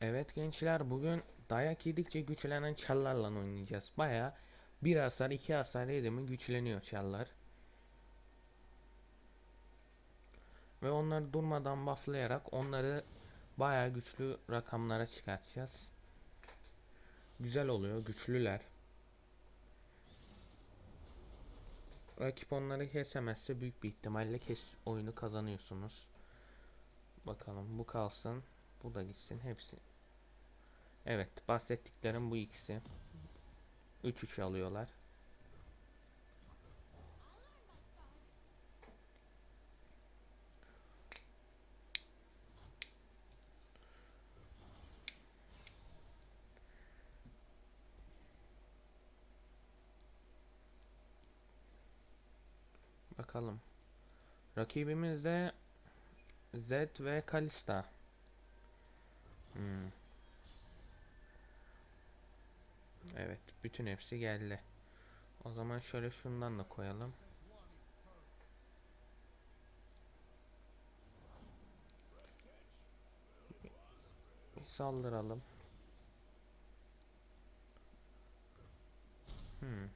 Evet gençler bugün dayak yedikçe güçlenen çarlarla oynayacağız. Baya bir hasar iki hasar yedi mi güçleniyor çarlar. Ve onları durmadan bufflayarak onları baya güçlü rakamlara çıkartacağız. Güzel oluyor güçlüler. Rakip onları kesemezse büyük bir ihtimalle kes oyunu kazanıyorsunuz. Bakalım bu kalsın. Bu da gitsin. Hepsi Evet, bahsettiklerim bu ikisi. 3-3 alıyorlar. Bakalım. Rakibimiz de Z ve Kalista. Hmm. Evet, bütün hepsi geldi. O zaman şöyle şundan da koyalım. Bir saldıralım. Hmm.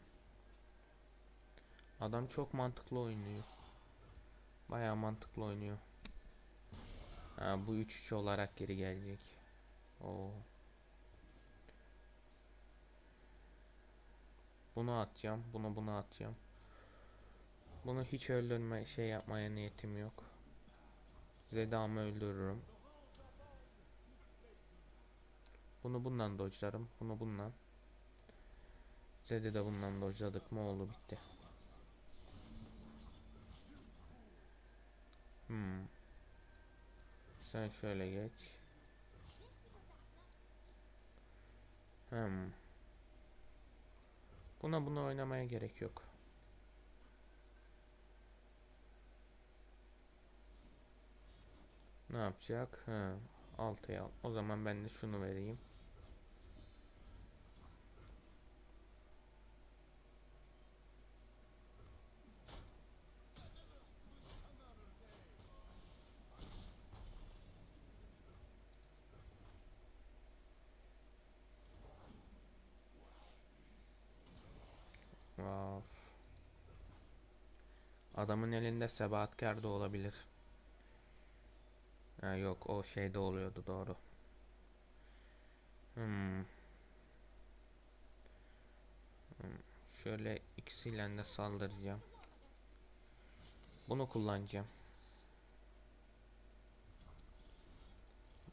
Adam çok mantıklı oynuyor. Bayağı mantıklı oynuyor. Ha, bu 3-3 olarak geri gelecek. Oo. Bunu atacağım. Bunu bunu atacağım. Bunu hiç öldürme şey yapmaya niyetim yok. Zedamı öldürürüm. Bunu bundan dojlarım. Bunu bundan. Zed'i de bundan dojladık mı oldu bitti. Hmm. Sen şöyle geç. Hmm. Buna bunu oynamaya gerek yok. Ne yapacak? Ha, 6'ya al. O zaman ben de şunu vereyim. Adamın elinde sebatkar da olabilir. Ha, yok o şeyde oluyordu doğru. Hmm. Hmm. Şöyle ikisiyle de saldıracağım. Bunu kullanacağım.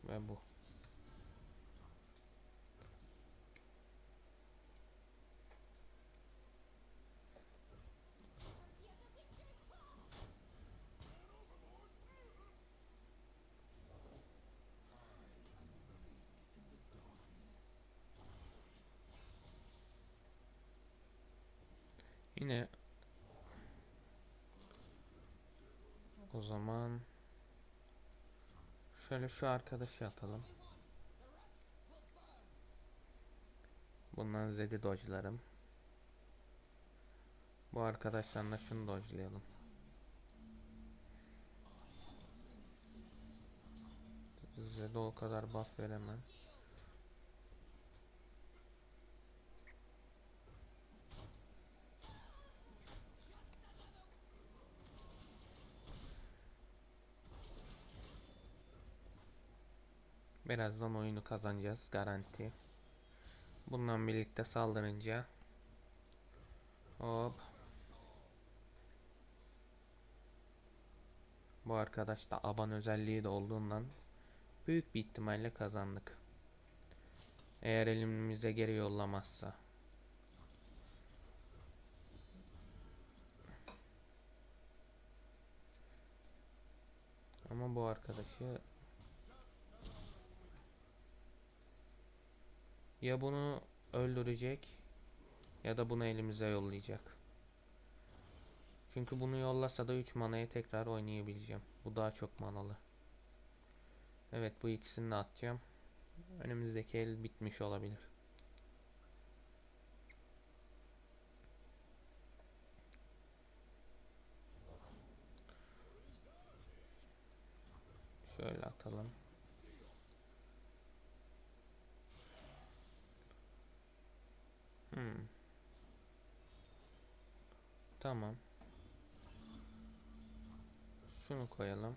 Ve bu. Yine o zaman şöyle şu arkadaşı atalım. Bundan Zed'i dodge'larım. Bu arkadaşlarla şunu dodge'layalım. Zed'e o kadar buff veremem. Birazdan oyunu kazanacağız garanti. Bundan birlikte saldırınca hop Bu arkadaş da aban özelliği de olduğundan büyük bir ihtimalle kazandık. Eğer elimize geri yollamazsa. Ama bu arkadaşı ya bunu öldürecek ya da bunu elimize yollayacak. Çünkü bunu yollasa da 3 manaya tekrar oynayabileceğim. Bu daha çok manalı. Evet bu ikisini de atacağım. Önümüzdeki el bitmiş olabilir. Şöyle atalım. Hmm. Tamam. Şunu koyalım.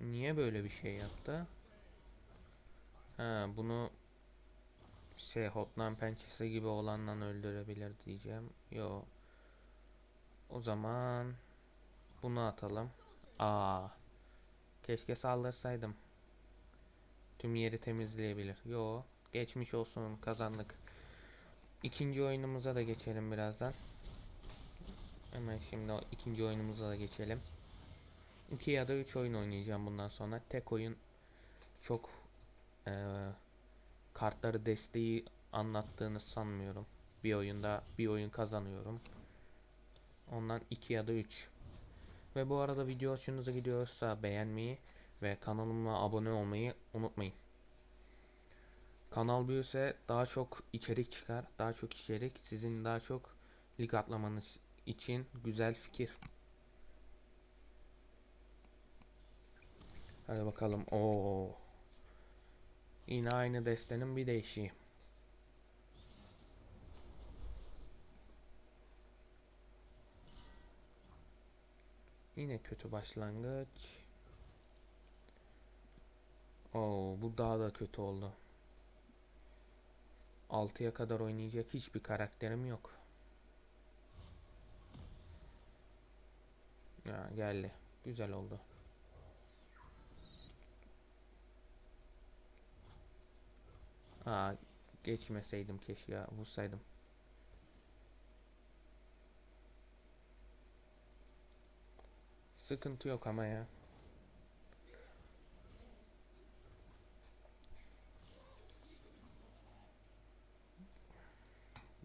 Niye böyle bir şey yaptı? Ha, bunu şey Hotman pençesi gibi olandan öldürebilir diyeceğim. Yo. O zaman bunu atalım. Aa. Keşke saldırsaydım. Tüm yeri temizleyebilir. Yo. Geçmiş olsun kazandık. İkinci oyunumuza da geçelim birazdan. Hemen şimdi o ikinci oyunumuza da geçelim. 2 ya da 3 oyun oynayacağım bundan sonra. Tek oyun çok eee, kartları desteği anlattığını sanmıyorum. Bir oyunda bir oyun kazanıyorum. Ondan 2 ya da 3. Ve bu arada video hoşunuza gidiyorsa beğenmeyi ve kanalıma abone olmayı unutmayın. Kanal büyürse daha çok içerik çıkar. Daha çok içerik sizin daha çok lig atlamanız için güzel fikir. Hadi bakalım. Oo. Yine aynı destenin bir değişiği. Yine kötü başlangıç. Oo, bu daha da kötü oldu. 6'ya kadar oynayacak hiçbir karakterim yok. Ya geldi. Güzel oldu. Aa, geçmeseydim keşke ya, vursaydım. Sıkıntı yok ama ya.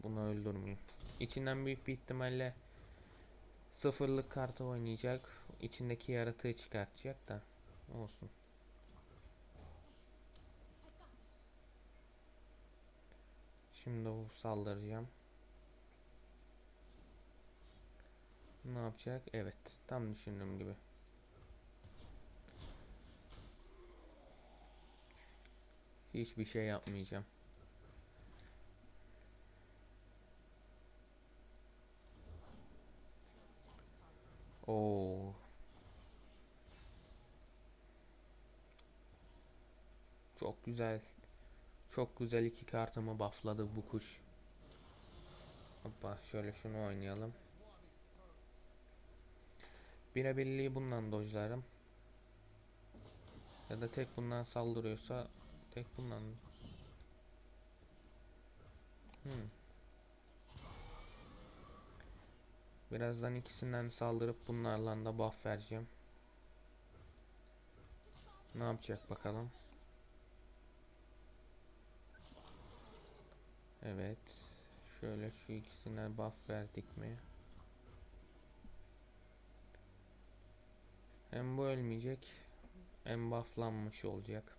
Bunu öldürmeyeyim. İçinden büyük bir ihtimalle sıfırlık kartı oynayacak. İçindeki yaratığı çıkartacak da olsun. Şimdi o saldıracağım. Ne yapacak? Evet. Tam düşündüğüm gibi. Hiçbir şey yapmayacağım. Oo. Çok güzel. Çok güzel iki kartımı buffladı bu kuş. Hoppa şöyle şunu oynayalım. Birebirliği bundan dojlarım. Ya da tek bundan saldırıyorsa tek bundan. Hmm. Birazdan ikisinden saldırıp bunlarla da buff vereceğim. Ne yapacak bakalım. Evet. Şöyle şu ikisine buff verdik mi? Hem bu ölmeyecek hem bufflanmış olacak.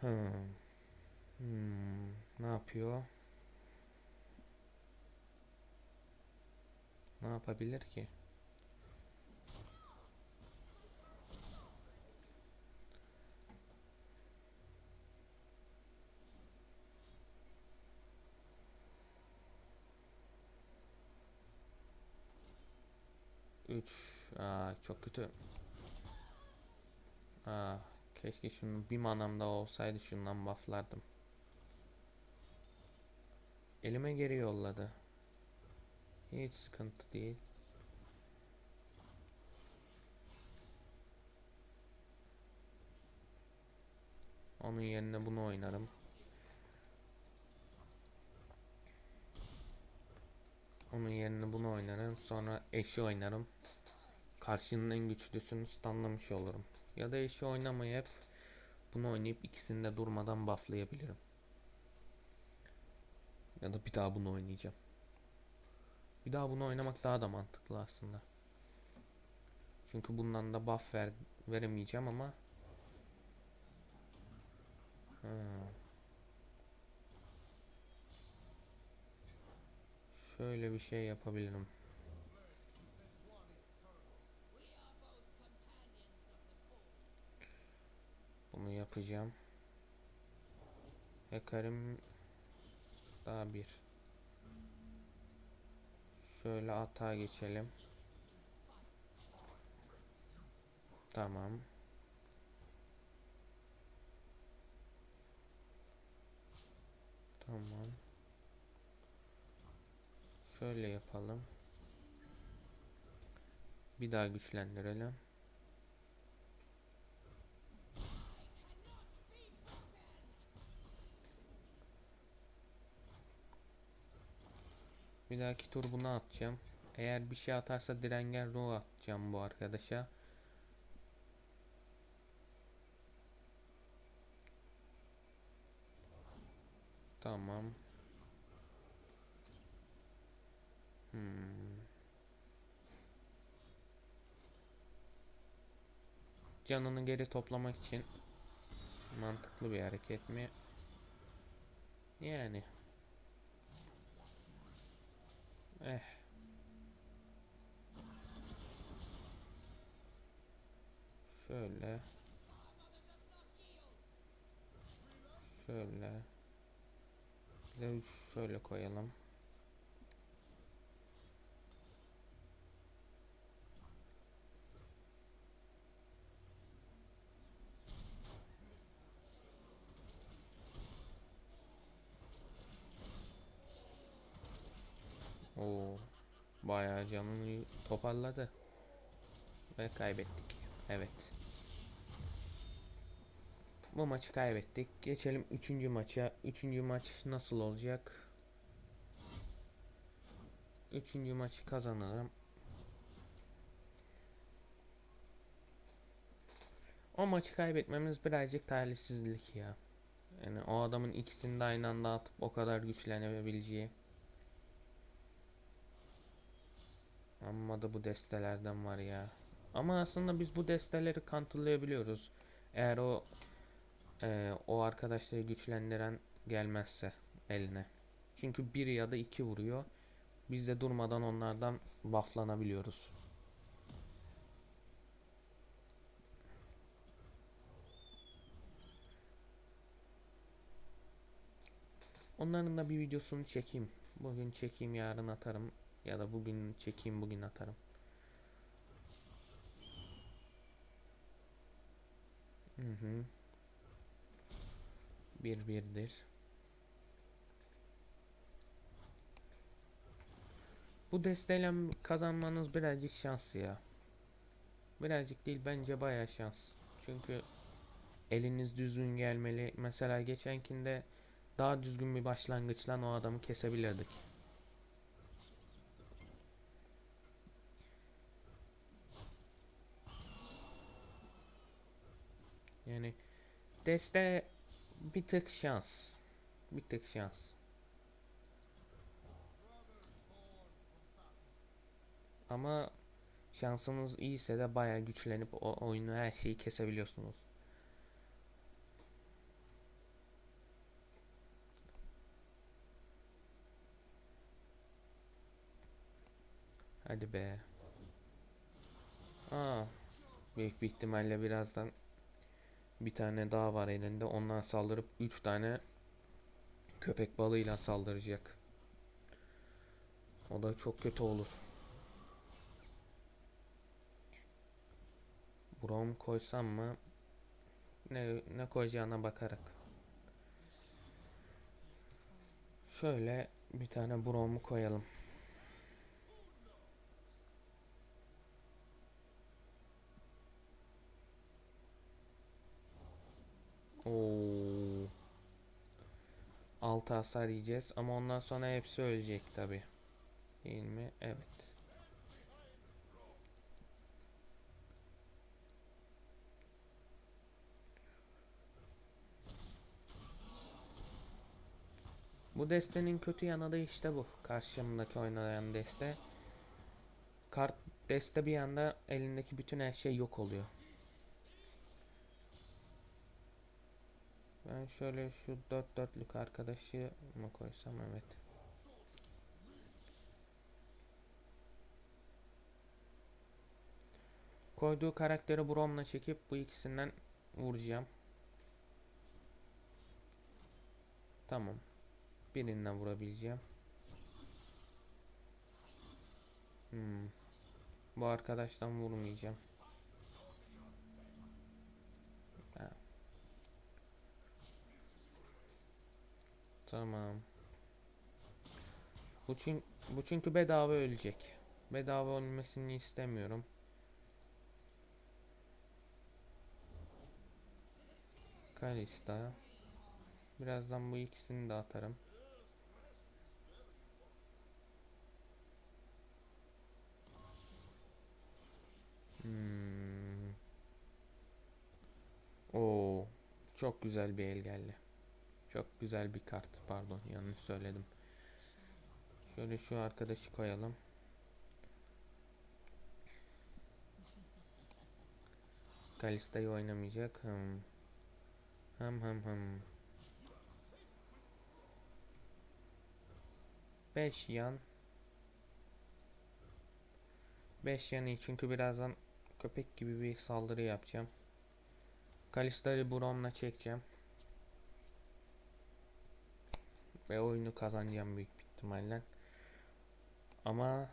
Hmm. Hmm. Ne yapıyor? Ne yapabilir ki? Üç. Aa, çok kötü. Aa, keşke şunun bir manam olsaydı şundan bufflardım. Elime geri yolladı. Hiç sıkıntı değil. Onun yerine bunu oynarım. Onun yerine bunu oynarım. Sonra eşi oynarım. Karşının en güçlüsünü stunlamış olurum. Ya da eşi oynamayıp bunu oynayıp ikisini de durmadan bufflayabilirim. Ya da bir daha bunu oynayacağım. Bir daha bunu oynamak daha da mantıklı aslında. Çünkü bundan da buff ver, veremeyeceğim ama Ha. Şöyle bir şey yapabilirim. Bunu yapacağım. Yakarım daha bir. Şöyle atağa geçelim. Tamam. Tamam. Şöyle yapalım. Bir daha güçlendirelim. Bir dahaki tur bunu atacağım. Eğer bir şey atarsa direngen ruh atacağım bu arkadaşa. Tamam. Hmm. Canını geri toplamak için mantıklı bir hareket mi? Yani. Eh. Şöyle. Şöyle. Şöyle koyalım. Oo, bayağı canını toparladı. Ve kaybettik. Evet. Bu maçı kaybettik. Geçelim 3. maça. 3. maç nasıl olacak? 3. maçı kazanalım. O maçı kaybetmemiz birazcık talihsizlik ya. Yani o adamın ikisini de aynı anda atıp o kadar güçlenebileceği. Amma da bu destelerden var ya. Ama aslında biz bu desteleri counterlayabiliyoruz. Eğer o e, o arkadaşları güçlendiren gelmezse eline. Çünkü bir ya da iki vuruyor. Biz de durmadan onlardan bufflanabiliyoruz. Onların da bir videosunu çekeyim. Bugün çekeyim yarın atarım. Ya da bugün çekeyim bugün atarım. Hı hı. Bir birdir. Bu desteyle kazanmanız birazcık şans ya. Birazcık değil bence baya şans. Çünkü eliniz düzgün gelmeli. Mesela geçenkinde daha düzgün bir başlangıçla o adamı kesebilirdik. Yani deste bir tık şans. Bir tık şans. Ama şansınız iyiyse de bayağı güçlenip o oyunu her şeyi kesebiliyorsunuz. Hadi be. Aa, büyük bir ihtimalle birazdan bir tane daha var elinde. Ondan saldırıp 3 tane köpek balığıyla saldıracak. O da çok kötü olur. Brom koysam mı? Ne, ne koyacağına bakarak. Şöyle bir tane bromu koyalım. Oo. 6 hasar yiyeceğiz ama ondan sonra hepsi ölecek tabi. Değil mi? Evet. Bu destenin kötü yanı da işte bu. Karşımdaki oynayan deste. Kart deste bir anda elindeki bütün her şey yok oluyor. Ben şöyle şu dört dörtlük arkadaşı mı koysam evet. Koyduğu karakteri Brom'la çekip bu ikisinden vuracağım. Tamam. Birinden vurabileceğim. Hmm. Bu arkadaştan vurmayacağım. Tamam. Bu çünkü bu çünkü bedava ölecek. Bedava ölmesini istemiyorum. Kalista. Birazdan bu ikisini de atarım. Hmm. Oo, çok güzel bir el geldi. Çok güzel bir kart. Pardon, yanlış söyledim. Şöyle şu arkadaşı koyalım. Kalista'yı oynamayacak. Hmm. Hım hım hım. 5 yan. 5 yan iyi çünkü birazdan köpek gibi bir saldırı yapacağım. Kalista'yı Brom'la çekeceğim. Ve oyunu kazanacağım büyük ihtimalle. Ama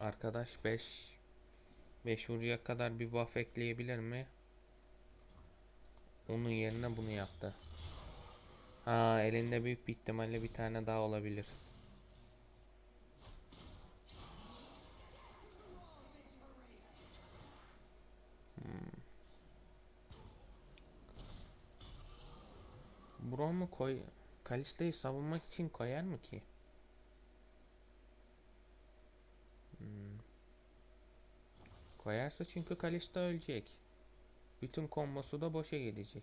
arkadaş 5 5 vuruya kadar bir buff ekleyebilir mi? Onun yerine bunu yaptı. Ha elinde büyük bir ihtimalle bir tane daha olabilir. Hmm. Brom'u koy Kalista'yı savunmak için koyar mı ki? Hmm. Koyarsa çünkü Kalista ölecek. Bütün kombosu da boşa gidecek.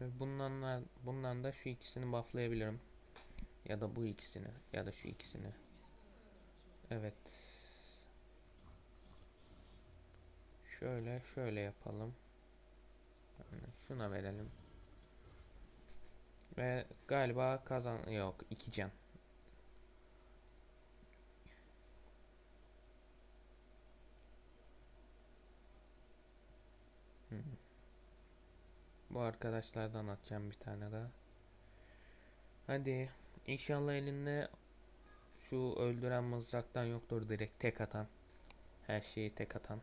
Bundan da, bundan da şu ikisini bufflayabilirim. Ya da bu ikisini ya da şu ikisini. Evet. Şöyle şöyle yapalım. Yani şuna verelim. Ve galiba kazan yok iki can. Hmm. Bu arkadaşlardan atacağım bir tane daha. Hadi inşallah elinde şu öldüren mızraktan yoktur direkt tek atan. Her şeyi tek atan.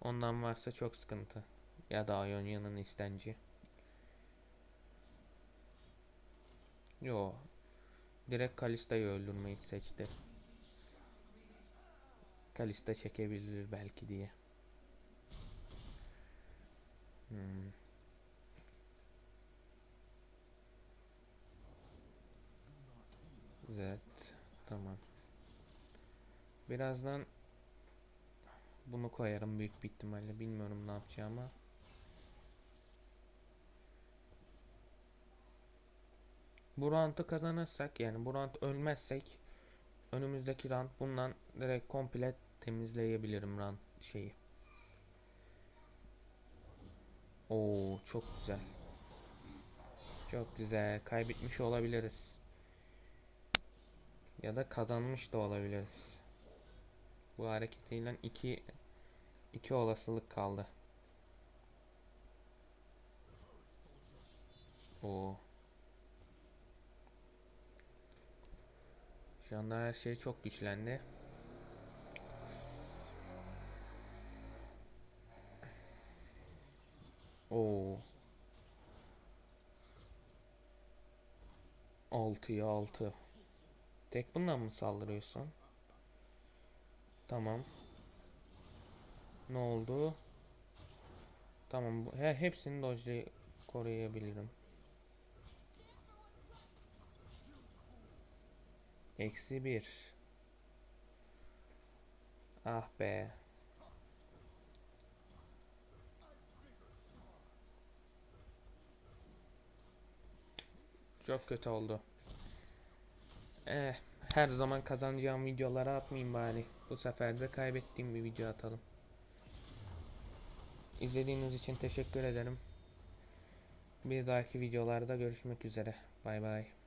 Ondan varsa çok sıkıntı. Ya da Ionia'nın istenci. Yo. Direkt Kalista'yı öldürmeyi seçti. Kalista çekebilir belki diye. Hmm. Evet. Tamam. Birazdan bunu koyarım büyük bir ihtimalle. Bilmiyorum ne yapacağımı. Bu round'u kazanırsak yani bu round ölmezsek önümüzdeki round bundan direkt komple temizleyebilirim round şeyi. Oo çok güzel. Çok güzel. Kaybetmiş olabiliriz. Ya da kazanmış da olabiliriz. Bu hareketiyle iki iki olasılık kaldı. Oo. Şu anda her şey çok güçlendi. Oo. 6'ya 6. Tek bundan mı saldırıyorsun? Tamam. Ne oldu? Tamam. He, hepsini dodge'li koruyabilirim. Eksi bir. Ah be. Çok kötü oldu. Eh, her zaman kazanacağım videolara atmayayım bari. Bu sefer de kaybettiğim bir video atalım. İzlediğiniz için teşekkür ederim. Bir dahaki videolarda görüşmek üzere. Bay bay.